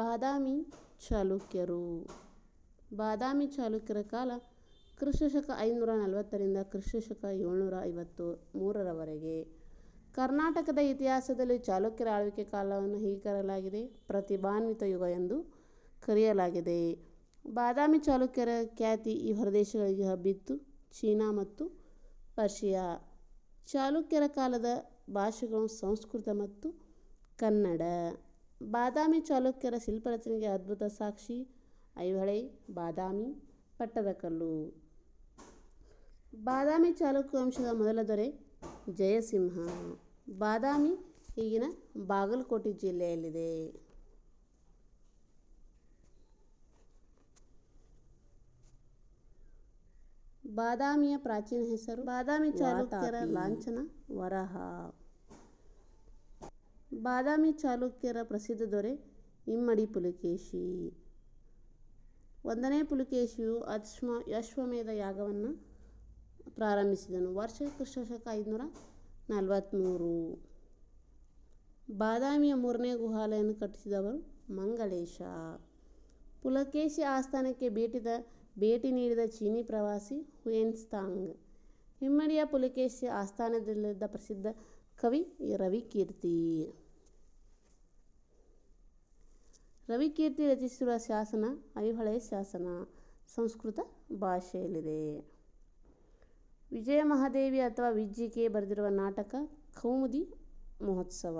ಬಾದಾಮಿ ಚಾಲುಕ್ಯರು. ಬಾದಾಮಿ ಚಾಲುಕ್ಯರ ಕಾಲ ಕ್ರಿಸ್ತಶಕ ಐನೂರ ನಲವತ್ತರಿಂದ ಕ್ರಿಸ್ತಶಕ ಏಳ್ನೂರ ಐವತ್ತು ಮೂರರವರೆಗೆ ಕರ್ನಾಟಕದ ಇತಿಹಾಸದಲ್ಲಿ ಚಾಲುಕ್ಯರ ಆಳ್ವಿಕೆ ಕಾಲವನ್ನು ಹೀಗೆ ಕರೆಯಲಾಗಿದೆ. ಪ್ರತಿಭಾನ್ವಿತ ಯುಗ ಎಂದು ಕರೆಯಲಾಗಿದೆ. ಬಾದಾಮಿ ಚಾಲುಕ್ಯರ ಖ್ಯಾತಿ ಈ ಹೊರದೇಶಗಳಿಗೆ ಹಬ್ಬಿತ್ತು. ಚೀನಾ ಮತ್ತು ಪರ್ಷಿಯಾ. ಚಾಲುಕ್ಯರ ಕಾಲದ ಭಾಷೆಗಳು ಸಂಸ್ಕೃತ ಮತ್ತು ಕನ್ನಡ. ಬಾದಾಮಿ ಚಾಲುಕ್ಯರ ಶಿಲ್ಪರಚನೆಗೆ ಅದ್ಭುತ ಸಾಕ್ಷಿ ಐಹೊಳೆ ಬಾದಾಮಿ ಪಟ್ಟದಕಲ್ಲು ಬಾದಾಮಿ ಚಾಲುಕ್ಯ ವಂಶದ ಮೊದಲ ದೊರೆ ಜಯಸಿಂಹ. ಬಾದಾಮಿ ಈಗಿನ ಬಾಗಲಕೋಟೆ ಜಿಲ್ಲೆಯಲ್ಲಿದೆ. ಬಾದಾಮಿಯ ಪ್ರಾಚೀನ ಹೆಸರು ಬಾದಾಮಿ ಚಾಲುಕ್ಯರ ಲಾಂಛನ ವರಹ. ಬಾದಾಮಿ ಚಾಲುಕ್ಯರ ಪ್ರಸಿದ್ಧ ದೊರೆ ಇಮ್ಮಡಿ ಪುಲಕೇಶಿ. ಒಂದನೇ ಪುಲಕೇಶಿಯು ಅಶ್ವ, ಅಶ್ವಮೇಧ ಯಾಗವನ್ನು ಪ್ರಾರಂಭಿಸಿದನು. ವರ್ಷ ಕ್ರಿಸ್ತಶಕ ಐದುನೂರ ನಲವತ್ತ್ಮೂರು ಬಾದಾಮಿಯ ಮೂರನೇ ಗುಹಾಲಯನ್ನು ಕಟ್ಟಿಸಿದವರು ಮಂಗಳೇಶ. ಪುಲಕೇಶಿ ಆಸ್ಥಾನಕ್ಕೆ ಭೇಟಿದ, ಭೇಟಿ ನೀಡಿದ ಚೀನಿ ಪ್ರವಾಸಿ ಹುಯೆನ್ಸ್ತಾಂಗ್. ಹಿಮ್ಮಡಿಯ ಪುಲಕೇಶಿ ಆಸ್ಥಾನದಲ್ಲಿದ್ದ ಪ್ರಸಿದ್ಧ ಕವಿ ರವಿಕೀರ್ತಿ ರವಿಕೀರ್ತಿ ರಚಿಸಿರುವ ಶಾಸನ ಐಹೊಳೆ ಶಾಸನ ಸಂಸ್ಕೃತ ಭಾಷೆಯಲ್ಲಿದೆ ವಿಜಯ ಮಹಾದೇವಿ ಅಥವಾ ವಿಜ್ಜಿಕೆ ಬರೆದಿರುವ ನಾಟಕ ಕೌಮುದಿ ಮಹೋತ್ಸವ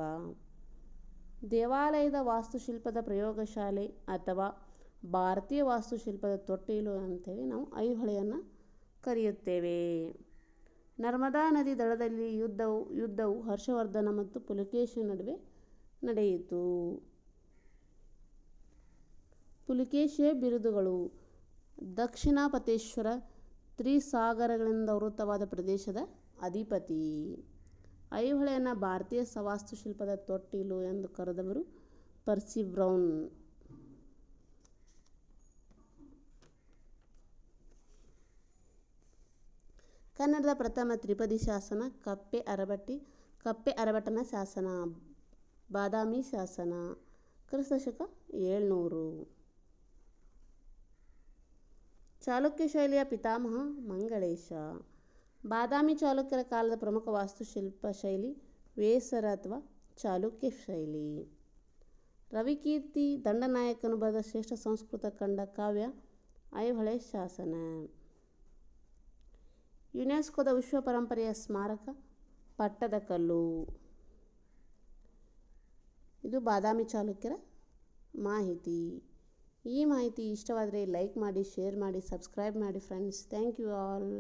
ದೇವಾಲಯದ ವಾಸ್ತುಶಿಲ್ಪದ ಪ್ರಯೋಗಶಾಲೆ ಅಥವಾ ಭಾರತೀಯ ವಾಸ್ತುಶಿಲ್ಪದ ತೊಟ್ಟಿಲು ಅಂತೇಳಿ ನಾವು ಐಹೊಳೆಯನ್ನು ಕರೆಯುತ್ತೇವೆ. ನರ್ಮದಾ ನದಿ ದಡದಲ್ಲಿ ಯುದ್ಧವು ಯುದ್ಧವು ಹರ್ಷವರ್ಧನ ಮತ್ತು ಪುಲಕೇಶಿ ನಡುವೆ ನಡೆಯಿತು. ಪುಲಿಕೇಶಿಯ ಬಿರುದುಗಳು ದಕ್ಷಿಣಾಪತೇಶ್ವರ ತ್ರಿಸಾಗರಗಳಿಂದ ವೃತ್ತವಾದ ಪ್ರದೇಶದ ಅಧಿಪತಿ. ಐಹೊಳೆಯನ್ನು ಭಾರತೀಯ ವಾಸ್ತುಶಿಲ್ಪದ ತೊಟ್ಟಿಲು ಎಂದು ಕರೆದವರು ಪರ್ಸಿ ಬ್ರೌನ್. ಕನ್ನಡದ ಪ್ರಥಮ ತ್ರಿಪದಿ ಶಾಸನ, ಕಪ್ಪೆ ಅರಬಟ್ಟಿ, ಕಪ್ಪೆ ಅರಬಟ್ಟನ ಶಾಸನ, ಬಾದಾಮಿ ಶಾಸನ, ಕ್ರಿಸ್ತಶಕ ಏಳ್ನೂರು. ಚಾಲುಕ್ಯ ಶೈಲಿಯ ಪಿತಾಮಹ ಮಂಗಳೇಶ. ಬಾದಾಮಿ ಚಾಲುಕ್ಯರ ಕಾಲದ ಪ್ರಮುಖ ವಾಸ್ತುಶಿಲ್ಪ ಶೈಲಿ ವೇಸರ ಅಥವಾ ಚಾಲುಕ್ಯ ಶೈಲಿ. ರವಿಕೀರ್ತಿ ದಂಡನಾಯಕನು ಬರೆದ ಶ್ರೇಷ್ಠ ಸಂಸ್ಕೃತ ಕಂಡ ಕಾವ್ಯ ಐಹೊಳೆ ಶಾಸನ. ಯುನೆಸ್ಕೋದ ವಿಶ್ವ ಪರಂಪರೆಯ ಸ್ಮಾರಕ ಪಟ್ಟದಕಲ್ಲು ಇದು ಬಾದಾಮಿ ಚಾಲುಕ್ಯರ ಮಾಹಿತಿ. ಈ ಮಾಹಿತಿ ಇಷ್ಟವಾದರೆ ಲೈಕ್ ಮಾಡಿ ಶೇರ್ ಮಾಡಿ ಸಬ್ಸ್ಕ್ರೈಬ್ ಮಾಡಿ ಫ್ರೆಂಡ್ಸ್ ಥ್ಯಾಂಕ್ ಯು ಆಲ್